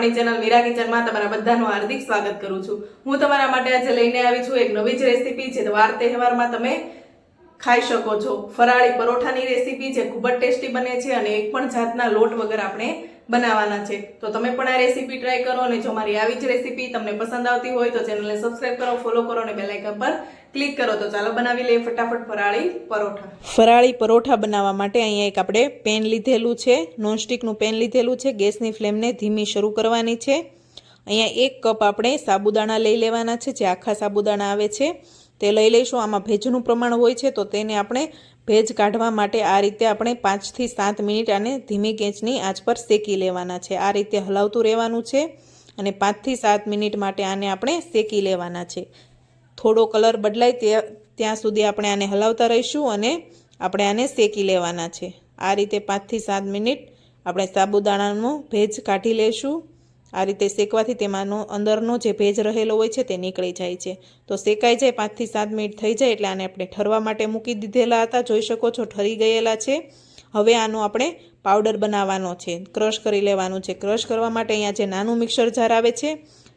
આપણી ચેનલ મીરા કિચનમાં તમારા બધાનું હાર્દિક સ્વાગત કરું છું. હું તમારા માટે આજે લઈને આવી છું એક નવી જ રેસીપી જે વાર તહેવારમાં તમે ખાઈ શકો છો. ફરાળી પરોઠાની રેસીપી જે ખૂબ જ ટેસ્ટી બને છે અને એક પણ જાતના લોટ વગર આપણે બનાવવાના છે. તો તમે પણ આ રેસીપી ટ્રાય કરો અને જો મારી આવી જ રેસીપી તમને પસંદ આવતી હોય તો ચેનલને સબસ્ક્રાઈબ કરો ફોલો કરો અને બેલાઇકન પર ક્લિક કરો. તો ચાલો બનાવી લઈએ ફટાફટ ફરાળી પરોઠા. ફરાળી પરોઠા બનાવવા માટે અહીંયા એક આપણે પેન લીધેલું છે, નોનસ્ટિકનું પેન લીધેલું છે, ગેસની ફ્લેમને ધીમી શરૂ કરવાની છે. અહીંયા એક કપ આપણે સાબુદાણા લઈ લેવાના છે, જે આખા સાબુદાણા આવે છે. તે લઈ લઈશું, આમાં ભેજનું પ્રમાણ હોય છે, તો તેને આપણે ભેજ કાઢવા માટે આ રીતે આપણે પાંચથી સાત મિનિટ આને ધીમી ગેંચની આંચ પર શેકી લેવાના છે. આ રીતે હલાવતું રહેવાનું છે અને પાંચથી સાત મિનિટ માટે આને આપણે શેકી લેવાના છે. થોડો કલર બદલાય તે ત્યાં સુધી આપણે આને હલાવતા રહીશું અને આપણે આને શેકી લેવાના છે. આ રીતે પાંચથી સાત મિનિટ આપણે સાબુદાણાનો ભેજ કાઢી લઈશું આ રીતે શેકવાથી તેમાંનો અંદરનો જે ભેજ રહેલો હોય છે તે નીકળી જાય છે. તો શેકાઈ જાય પાંચથી સાત મિનિટ થઈ જાય એટલે આને આપણે ઠરવા માટે મૂકી દીધેલા હતા. જોઈ શકો છો ઠરી ગયેલા છે. હવે આનો આપણે પાવડર બનાવવાનો છે. ક્રશ કરી લેવાનું છે. ક્રશ કરવા માટે અહીંયા જે નાનું મિક્સર જાર આવે છે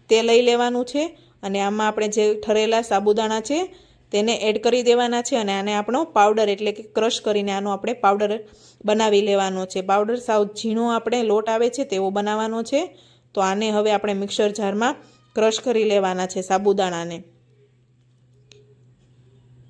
તે લઈ લેવાનું છે અને આમાં આપણે જે ઠરેલા સાબુદાણા છે તેને એડ કરી દેવાના છે અને આને આપણો પાવડર એટલે કે ક્રશ કરીને આનો આપણે પાવડર બનાવી લેવાનો છે. પાવડર સાવ ઝીણો આપણે લોટ આવે છે તેવો બનાવવાનો છે. તો આને હવે આપણે મિક્સર જારમાં ક્રશ કરી લેવાના છે સાબુદાણાને.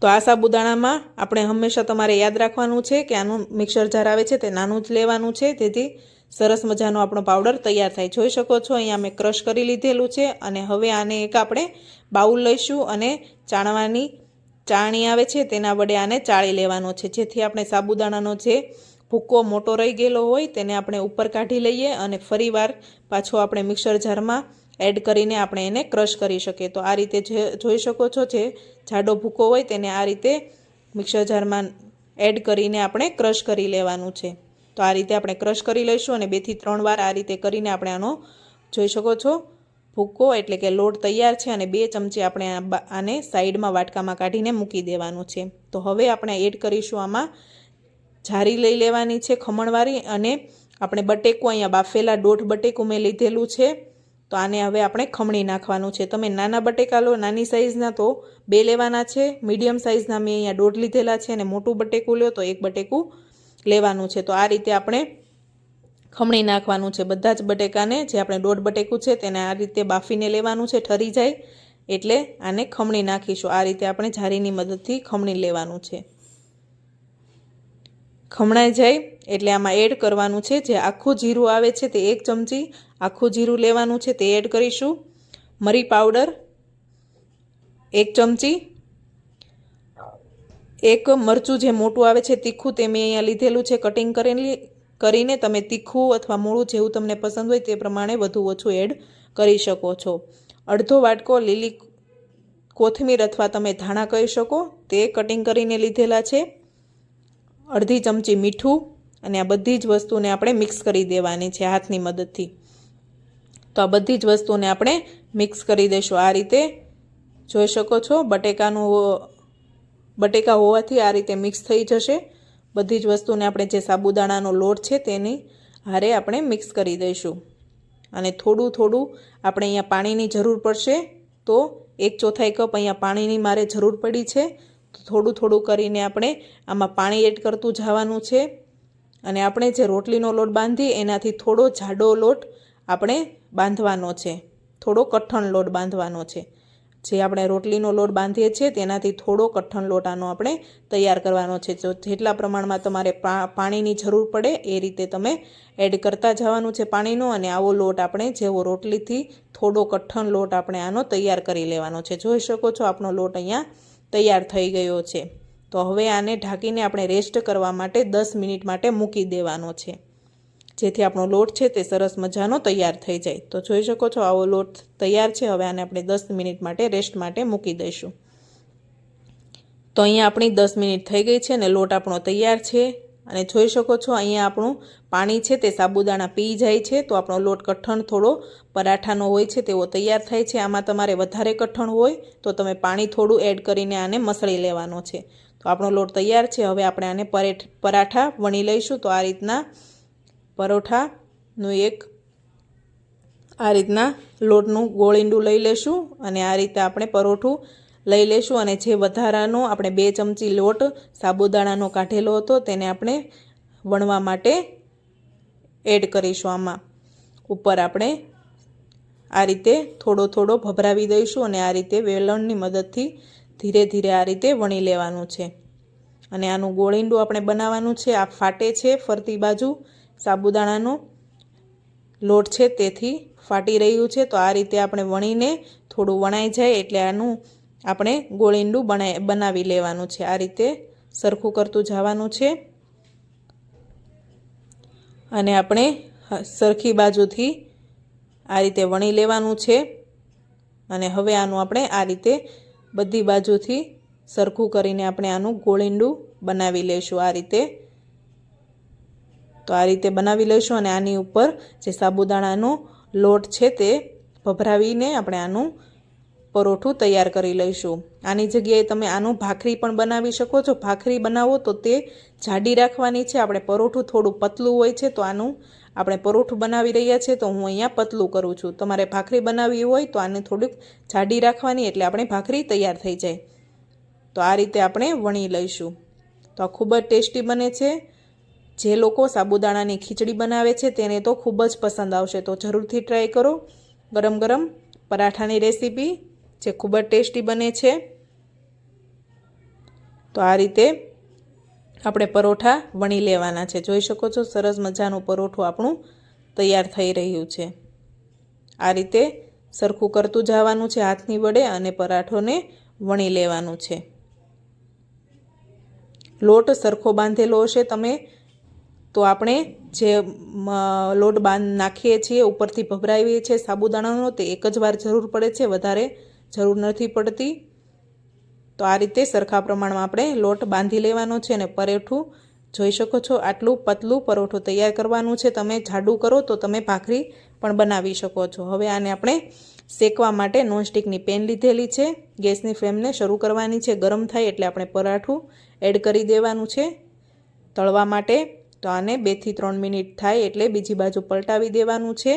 તો આ સાબુદાણામાં આપણે હંમેશા તમારે યાદ રાખવાનું છે કે આનું મિક્સર જાર આવે છે તે નાનું જ લેવાનું છે. તેથી સરસ મજાનો આપણો પાવડર તૈયાર થાય. જોઈ શકો છો, અહીંયા મેં ક્રશ કરી લીધેલું છે અને હવે આને એક આપણે બાઉલ લઈશું અને ચાણવાની ચાણી આવે છે તેના વડે આને ચાળી લેવાનો છે. જેથી આપણે સાબુદાણાનો જે ભૂકો મોટો રહી ગયેલો હોય તેને આપણે ઉપર કાઢી લઈએ અને ફરીવાર પાછો આપણે મિક્સર જારમાં એડ કરીને આપણે એને ક્રશ કરી શકીએ. તો આ રીતે જે જોઈ શકો છો જે જાડો ભૂકો હોય તેને આ રીતે મિક્સર જારમાં એડ કરીને આપણે ક્રશ કરી લેવાનું છે. તો આ રીતે આપણે ક્રશ કરી લઈશું અને બેથી ત્રણ વાર આ રીતે કરીને આપણે આનો જોઈ શકો છો, ભૂકો એટલે કે લોટ તૈયાર છે અને બે ચમચી આપણે આને સાઈડમાં વાટકામાં કાઢીને મૂકી દેવાનું છે. તો હવે આપણે એડ કરીશું આમાં જારી લઈ લેવાની છે ખમણવાળી અને આપણે બટેકું અહીંયા બાફેલા દોઢ બટેકું મેં લીધેલું છે. તો આને હવે આપણે ખમણી નાખવાનું છે. તમે નાના બટેકા લો, નાની સાઇઝના તો બે લેવાના છે. મીડિયમ સાઇઝના મેં અહીંયા દોઢ લીધેલા છે અને મોટું બટેકું લો તો એક બટેકું લેવાનું છે. તો આ રીતે આપણે ખમણી નાખવાનું છે બધા જ બટેકાને. જે આપણે દોઢ બટેકું છે તેને આ રીતે બાફીને લેવાનું છે, ઠરી જાય. એટલે આને ખમણી નાખીશું. આ રીતે આપણે જારીની મદદથી ખમણી લેવાનું છે. ખમણાઈ જાય એટલે આમાં એડ કરવાનું છે. જે આખું જીરું આવે છે તે એક ચમચી, આખું જીરું લેવાનું છે તે એડ કરીશું. મરી પાવડર એક ચમચી, એક મરચું જે મોટું આવે છે તીખું તે મેં અહીંયા લીધેલું છે. કટિંગ કરેલી, કરીને તમે તીખું અથવા મૂળું જેવું તમને પસંદ હોય તે પ્રમાણે વધુ ઓછું એડ કરી શકો છો. અડધો વાટકો લીલી કોથમીર અથવા તમે ધાણા કહી શકો. તે કટિંગ કરીને લીધેલા છે. અડધી ચમચી મીઠું અને આ બધી જ વસ્તુને આપણે મિક્સ કરી દેવાની છે હાથની મદદથી. તો આ બધી જ વસ્તુને આપણે મિક્સ કરી દઈશું આ રીતે જોઈ શકો છો બટેકાનું બટેકા હોવાથી આ રીતે મિક્સ થઈ જશે. બધી જ વસ્તુને આપણે જે સાબુદાણાનો લોટ છે તેની હારે આપણે મિક્સ કરી દઈશું. અને થોડું થોડું આપણે અહીંયા પાણીની જરૂર પડશે તો એક ચોથાઈ કપ અહીંયા પાણીની મારે જરૂર પડી છે. થોડું થોડું કરીને આપણે આમાં પાણી એડ કરતું જવાનું છે. અને આપણે જે રોટલીનો લોટ બાંધીએ, એનાથી થોડો જાડો લોટ આપણે બાંધવાનો છે. થોડો કઠણ લોટ બાંધવાનો છે. જે આપણે રોટલીનો લોટ બાંધીએ છીએ, તેનાથી થોડો કઠણ લોટ આનો આપણે તૈયાર કરવાનો છે. જો જેટલા પ્રમાણમાં તમારે પાણીની જરૂર પડે, એ રીતે તમે એડ કરતા જવાનું છે પાણીનો. અને આવો લોટ આપણે જેવો રોટલીથી થોડો કઠણ લોટ આપણે આનો તૈયાર કરી લેવાનો છે. જોઈ શકો છો, આપણો લોટ અહીંયા તૈયાર થઈ ગયો છે. તો હવે આને ઢાંકીને આપણે રેસ્ટ કરવા માટે દસ મિનિટ માટે મૂકી દેવાનો છે. જેથી આપણો લોટ છે તે સરસ મજાનો તૈયાર થઈ જાય. તો જોઈ શકો છો આવો લોટ તૈયાર છે. હવે આને આપણે દસ મિનિટ માટે રેસ્ટ માટે મૂકી દઈશું. તો અહીંયા આપણી દસ મિનિટ થઈ ગઈ છે અને લોટ આપણો તૈયાર છે. અને જોઈ શકો છો, અહીંયા આપણું પાણી છે તે સાબુદાણા પી જાય છે, તો આપણો લોટ કઠણ થોડો પરાઠાનો હોય છે તેવો તૈયાર થાય છે. આમાં તમારે વધારે કઠણ હોય તો તમે પાણી થોડું એડ કરીને આને મસળી લેવાનો છે. તો આપણો લોટ તૈયાર છે. હવે આપણે આને પરેઠ, પરાઠા વણી લઈશું. તો આ રીતના પરોઠાનું એક આ રીતના લોટનું ગોળીંડું લઈ લેશું અને આ રીતે આપણે પરોઠું લઈ લેશું અને જે વધારાનો આપણે બે ચમચી લોટ સાબુદાણાનો કાઢેલો હતો તેને આપણે વણવા માટે એડ કરીશું આમાં. ઉપર આપણે આ રીતે થોડો થોડો ભભરાવી દઈશું અને આ રીતે વેલણની મદદથી ધીરે ધીરે આ રીતે વણી લેવાનું છે. અને આનું ગોળીંડું આપણે બનાવવાનું છે. આ ફાટે છે ફરતી બાજુ. સાબુદાણાનો લોટ છે તેથી ફાટી રહ્યું છે. તો આ રીતે આપણે વણીને થોડું વણાઈ જાય એટલે આનું આપણે ગોળીંડું બનાવી બનાવી લેવાનું છે. આ રીતે સરખું કરતું જવાનું છે. અને આપણે સરખી બાજુથી આ રીતે વણી લેવાનું છે. અને હવે આનું આપણે આ રીતે બધી બાજુથી સરખું કરીને આપણે આનું ગોળીંડું બનાવી લઈશું આ રીતે. તો આ રીતે બનાવી લઈશું અને આની ઉપર જે સાબુદાણાનો લોટ છે તે ભભરાવીને આપણે આનું પરોઠું તૈયાર કરી લઈશું. આની જગ્યાએ તમે આનું ભાખરી પણ બનાવી શકો છો. ભાખરી બનાવો તો તે જાડી રાખવાની છે. આપણે પરોઠું થોડું પતલું હોય છે તો આનું આપણે પરોઠું બનાવી રહ્યા છીએ તો હું અહીંયા પતલું કરું છું. તમારે ભાખરી બનાવવી હોય તો આને થોડુંક જાડી રાખવાની એટલે આપણે ભાખરી તૈયાર થઈ જાય. તો આ રીતે આપણે વણી લઈશું. તો આ ખૂબ જ ટેસ્ટી બને છે. જે લોકો સાબુદાણાની ખીચડી બનાવે છે તેને તો ખૂબ જ પસંદ આવશે. તો જરૂરથી ટ્રાય કરો. ગરમ ગરમ પરાઠાની રેસીપી જે ખૂબ જ ટેસ્ટી બને છે. તો આ રીતે આપણે પરોઠા વણી લેવાના છે. જોઈ શકો છો સરસ મજાનું પરોઠું આપણું તૈયાર થઈ રહ્યું છે. આ રીતે સરખું કરતું જવાનું છે હાથની વડે અને પરાઠોને વણી લેવાનું છે. લોટ સરખો બાંધેલો હશે તમે, તો આપણે જે લોટ બાંધ નાખીએ છીએ, ઉપરથી ભભરાવીએ છીએ સાબુદાણાનો, તે એક જ વાર જરૂર પડે છે વધારે જરૂર નથી પડતી. તો આ રીતે સરખા પ્રમાણમાં આપણે લોટ બાંધી લેવાનો છે અને પરેઠું જોઈ શકો છો, આટલું પતલું પરોઠું તૈયાર કરવાનું છે. તમે જાડું કરો તો તમે ભાખરી પણ બનાવી શકો છો. હવે આને આપણે શેકવા માટે નોનસ્ટિકની પેન લીધેલી છે. ગેસની ફ્લેમને શરૂ કરવાની છે. ગરમ થાય એટલે આપણે પરાઠું એડ કરી દેવાનું છે તળવા માટે. તો આને બેથી ત્રણ મિનિટ થાય એટલે બીજી બાજુ પલટાવી દેવાનું છે.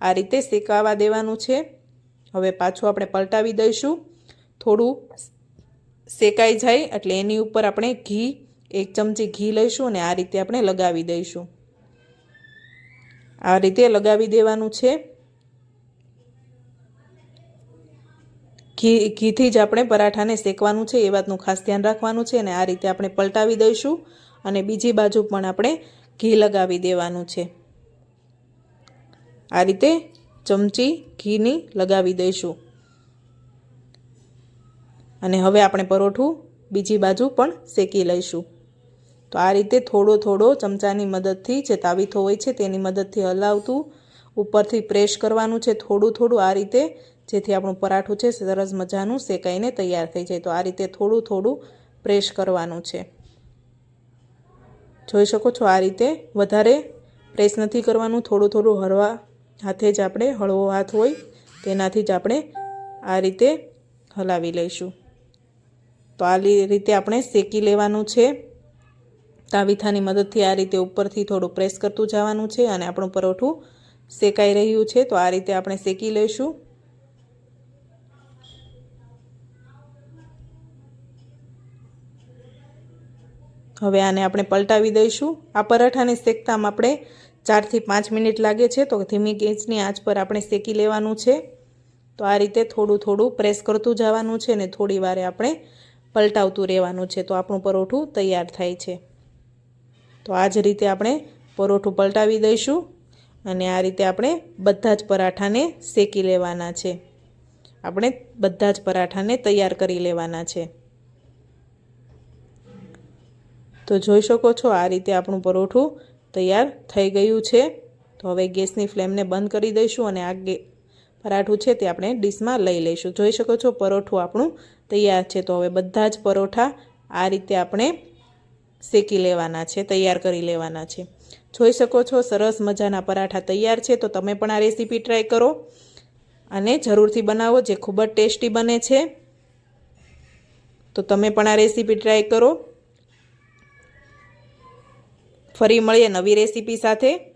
આ રીતે શેકાવા દેવાનું છે. હવે પાછું આપણે પલટાવી દઈશું. થોડું શેકાઈ જાય એટલે એની ઉપર આપણે ઘી, એક ચમચી ઘી લઈશું અને આ રીતે આપણે લગાવી દઈશું. આ રીતે લગાવી દેવાનું છે. ઘી, ઘીથી જ આપણે પરાઠાને શેકવાનું છે, એ વાતનું ખાસ ધ્યાન રાખવાનું છે અને આ રીતે આપણે પલટાવી દઈશું અને બીજી બાજુ પણ આપણે ઘી લગાવી દેવાનું છે. આ રીતે ચમચી, ઘીની લગાવી દઈશું. અને હવે આપણે પરોઠું બીજી બાજુ પણ શેકી લઈશું. તો આ રીતે થોડો થોડો ચમચાની મદદથી જે તાવીથો હોય છે તેની મદદથી હલાવતું, ઉપરથી પ્રેસ કરવાનું છે થોડું થોડું આ રીતે, જેથી આપણું પરાઠું છે સરસ મજાનું શેકાઈને તૈયાર થઈ જાય. તો આ રીતે થોડું થોડું પ્રેસ કરવાનું છે. જોઈ શકો છો આ રીતે વધારે પ્રેસ નથી કરવાનું, થોડું થોડું હળવા હાથે જ આપણે હળવો હાથ હોય, તેનાથી જ આપણે આ રીતે હલાવી લઈશું. તો આ રીતે આપણે શેકી લેવાનું છે. તાવીથાની મદદથી આ રીતે ઉપરથી થોડું પ્રેસ કરતું જવાનું છે અને આપણું પરોઠું શેકાઈ રહ્યું છે. તો આ રીતે આપણે શેકી લઈશું. હવે આને આપણે પલટાવી દઈશું. આ પરાઠાને શેકતામાં આપણે ચારથી પાંચ મિનિટ લાગે છે, તો ધીમી ગેસની આંચ પર આપણે શેકી લેવાનું છે. તો આ રીતે થોડું થોડું પ્રેસ કરતું જવાનું છે ને થોડી વારે આપણે પલટાવતું રહેવાનું છે, તો આપણું પરોઠું તૈયાર થાય છે. તો આ જ રીતે આપણે પરોઠું પલટાવી દઈશું અને આ રીતે આપણે બધા જ પરાઠાને શેકી લેવાના છે. આપણે બધા જ પરાઠાને તૈયાર કરી લેવાના છે. તો જોઈ શકો છો આ રીતે આપણું પરોઠું તૈયાર થઈ ગયું છે. તો હવે ગેસની ફ્લેમને બંધ કરી દઈશું અને આ ગે પરાઠું છે તે આપણે ડીશમાં લઈ લઈશું. જોઈ શકો છો પરોઠું આપણું તૈયાર છે. તો હવે બધા જ પરોઠા આ રીતે આપણે શેકી લેવાના છે, તૈયાર કરી લેવાના છે. જોઈ શકો છો સરસ મજાના પરાઠા તૈયાર છે. તો તમે પણ આ રેસીપી ટ્રાય કરો અને જરૂરથી બનાવો જે ખૂબ જ ટેસ્ટી બને છે. તો તમે પણ આ રેસીપી ટ્રાય કરો. ફરી મળીએ નવી રેસીપી સાથે.